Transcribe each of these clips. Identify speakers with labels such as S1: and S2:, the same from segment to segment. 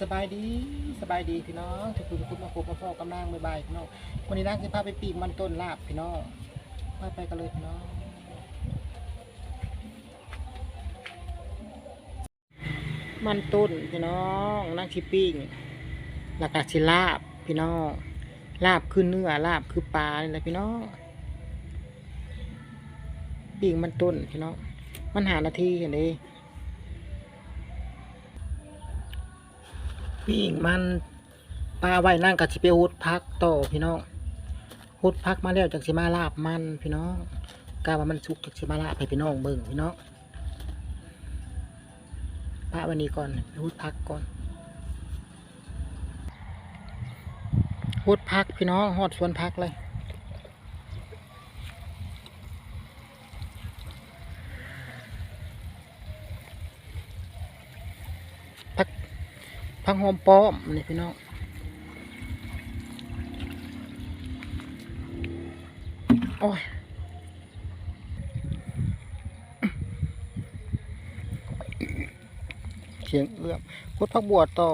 S1: สบายดีสบายดีพี่น้องทุกคนทุกคนมาพบมาพ่อกำลังบายบายพี่น้องวันนี้นางจะพาไปปีกมันต้นลาบพี่น้องไปไปกันเลยพี่น้องมันต้นพี่น้องนางชิปิ้งหลักๆชิลาบพี่น้องลาบคือเนื้อลาบคือปลานี่แหละพี่น้องปีกมันต้นพี่น้องมันหานาทีเห็นดิ ปิ้งมันปลาไว้นั่งกับสิไปฮุดพักต่อพี่น้องฮุดพักมาแล้วจากสิมาลาบมันพี่น้องกาว่ามันสุกจากสิมาลาบให้พี่น้องเบิ่งพี่น้องปะวันนี้ก่อนฮุดพักก่อนฮุดพักพี่น้องหอดสวนพักเลยพัก พังหอมป้อมนี่พี่น้องโอ้ยเสียงเอื้อมพุทพักบัวต่อ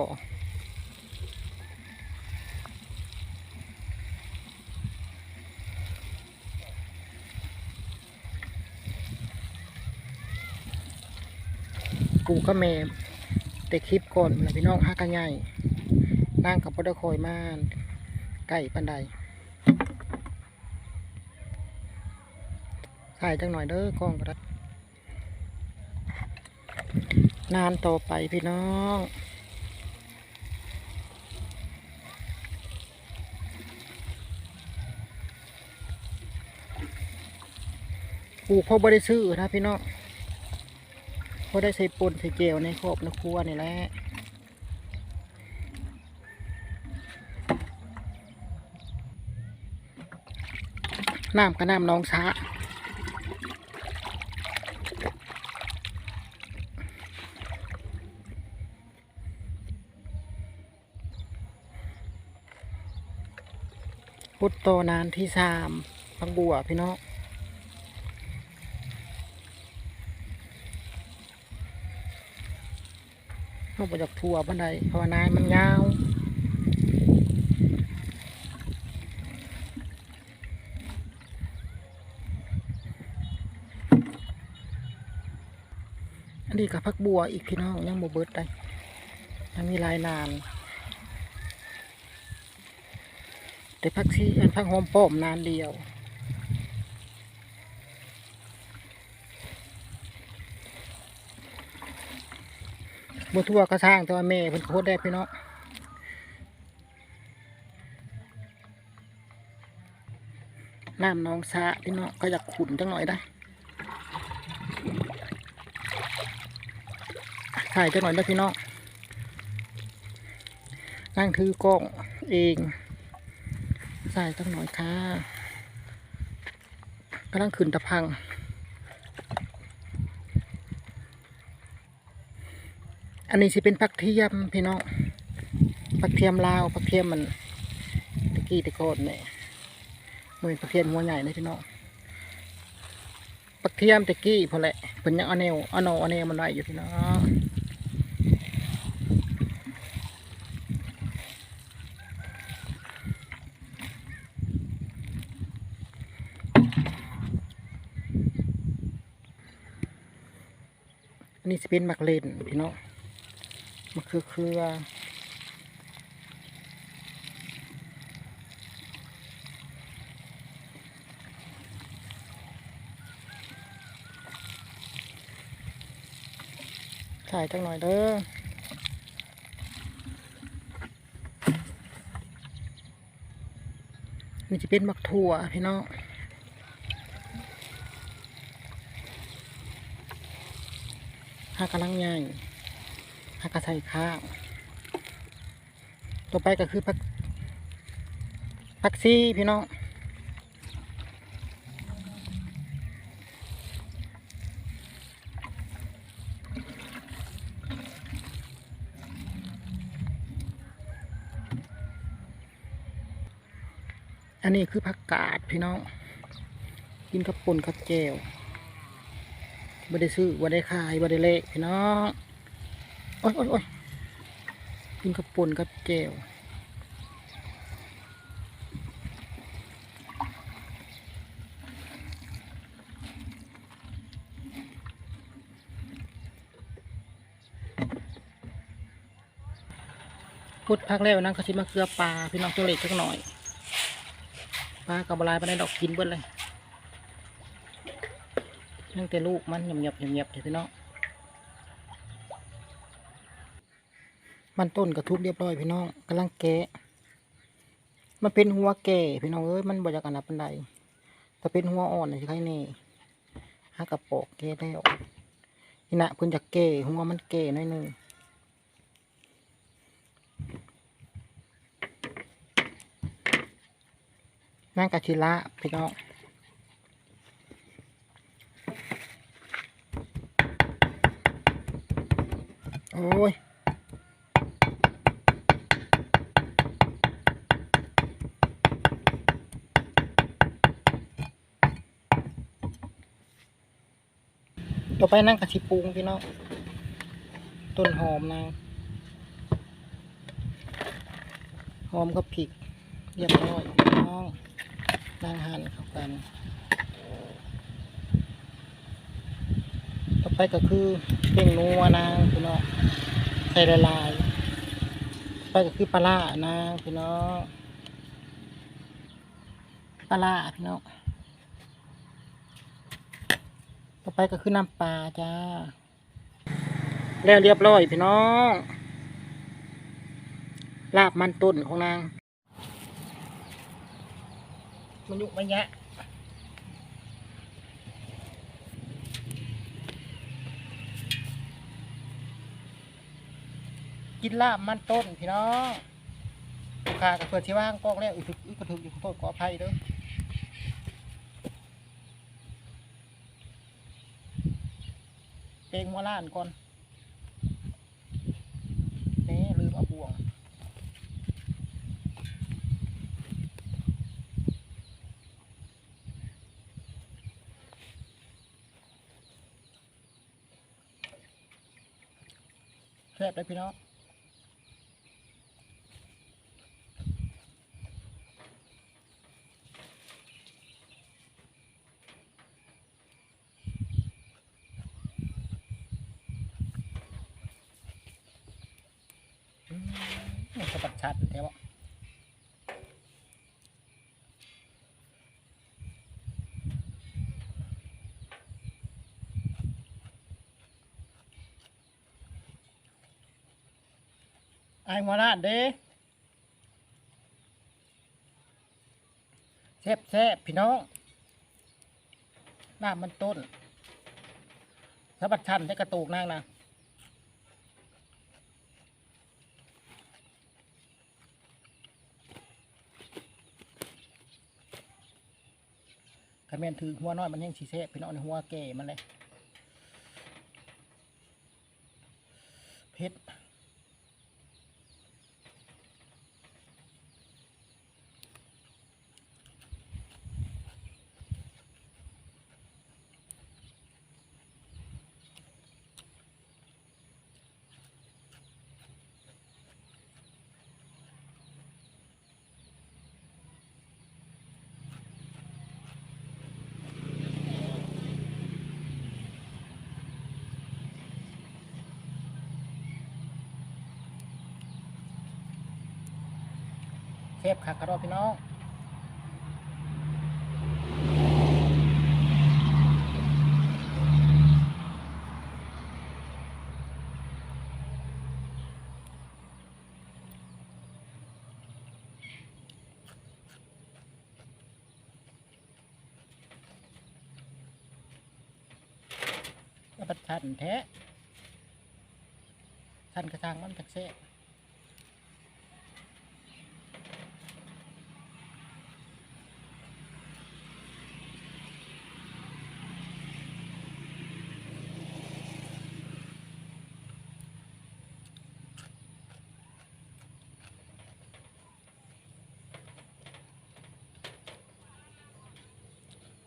S1: กูก็แม่ แต่คลิปก่อนนพี่น้องฮักกันใหญ่นั่งกับพอดคอยมานไก่ปันไดใส่จังหน่อยเด้อกล้องก็ได้นานต่อไปพี่น้องปลูกเพราะบ่ได้ซื้อนะพี่น้อง พอได้ใส่ปนใส่เจลในครอบในครัวนี่แหละน้ำกับน้ำน้องสาพุทโตนานที่สามพักบัวพี่น้อง เขาไปจากทัวบันไดเพราะว่านายมันยาวอันนี้กับพักบัวอีกพี่น้องยังโมเบิดได้ยังมีลายนานแต่พักซีอันพักหอมป้อมนานเดียว บัทั่วก็สร้างต่ว่าแม่เพิ่นโคตรได้พี่น้องน้ำน้องสาพี่น้องก็อยากขุนจังหน่อยได้ถ่ายจังหน่อยได้พี่น้องนั่งถือกล้องเองใส่จังหน่อยค่ะกำลังขึ้นตะพัง อันนี้สิเป็นผักเทียมพี่น้องผักเทียมลาวผักเทียมมันตะกี้ตะโกนเนี่ยมันเป็นผักเทียมหัวใหญ่เลยพี่น้องผักเทียมตะกี้พอแหละเป็นยังเอาแนวเอาแนวเอาแนวมันไว้อยู่พี่น้องอันนี้สิเป็นมักเลนพี่น้อง มะเขือเครือถ่ายจังหน่อยเด้อนี่จะเป็นมักถั่วพี่น้องหากำลังใหญ่ ผักกระใส่ข้าวต่อไปก็คือผักผักซีพี่น้องอันนี้คือผักกาดพี่น้อง กินกับป่นกับแจวบ่ได้ซื้อบ่ได้ขายบ่ได้เลขพี่น้อง โอ้ยโอ้ยโอ้ยกินกับป่นกับแจ่วพุดพักแล้วนั่งเขาสิมาเกลือปลาพี่น้องตัวเล็กสักหน่อยปลากับบลายไปในดอกกินเบิ้ลเลยนั่งแต่ลูกมันเงียบๆเงียบๆเถอะพี่น้อง มันต้นกระทุบเรียบร้อยพี่น้องกำลังแกะ มันเป็นหัวแก่พี่น้องเอ้ยมันบ่อยากอันนับปันใดถ้าเป็นหัวอ่อนนี่สิใครนี่หากระปอกแก่แล้วนี่นะเพิ่นจะแก่หัวมันแก่หน่อยหนึ่งนั่งกะชิละพี่น้องโอ้ย ต่ อไปนั่งกะชิปรุงพี่น้องต้นหอมนางหอมกับพริกเรียบร้อยพี่น้องนางหั่นเข้ากัน ต่อไปก็คือเพ่งนัวนางพี่น้องใส่ละลายไปก็คือปลาร้านางพี่น้องปลาร้าพี่น้อง ต่อไปก็คือน้ำปลาจ้า แล้วเรียบร้อยพี่น้อง ลาบมันต้นของนาง มันยุกมันยะกินลาบมันต้นพี่น้องลูกค้ากับเพื่อนที่ว่างกล้องแล้วอึกทึกอึกกระทึกอยู่ขอโทษขออภัยเด้อ เพล งหัวล้านก่อนนี่ลืมเอาบ่วงแซ่บเลยพี่น้อง อืมสะบัด ชัดแท้วไอ้หัวหน้าเด้แซ่บแซ่บพี่น้องหน้ำมันต้นสะบัดชันได้กระตูกนางนะ คันแม่นถือหัวน้อยมันยังสีแซ่บพี่น้องในหัวแก่มันเลยเพชร ซ่บคักกระดอกพี่น้องแล้วมันชันแท้ชันกระทางมันจักแซ่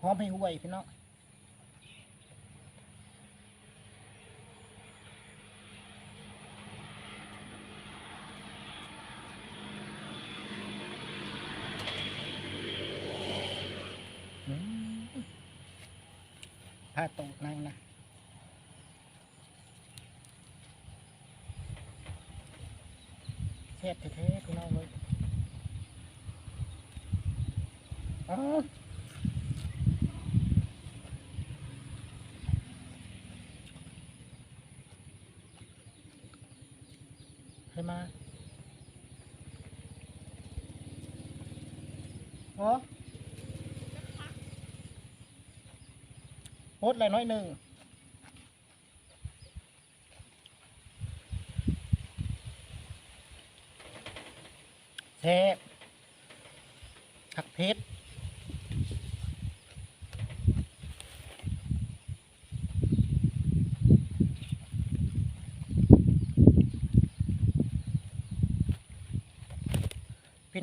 S1: หอมให้ห่วยพี่น้องผ้าตูดนั่งนะแค่บแท้ๆพี่น้องเลยอ๋อ วให้มาโอ้โฮดอะไรน้อยหนึ่งแซ่บผักเพชร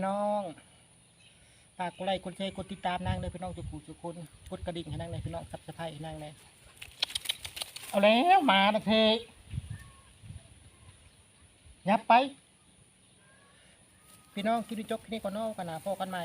S1: น้องฝากกดไลค์กดแชร์กดติดตามนางเลยพี่น้องจุกูจุกคนกดกระดิ่งให้นางเลยพี่น้องสับสไครต์ให้นางเลยเอาแล้วมาละเทยับไป พี่น้องคิดดูจบแค่นี้ก่อนเนอกกันนะพอกันใหม่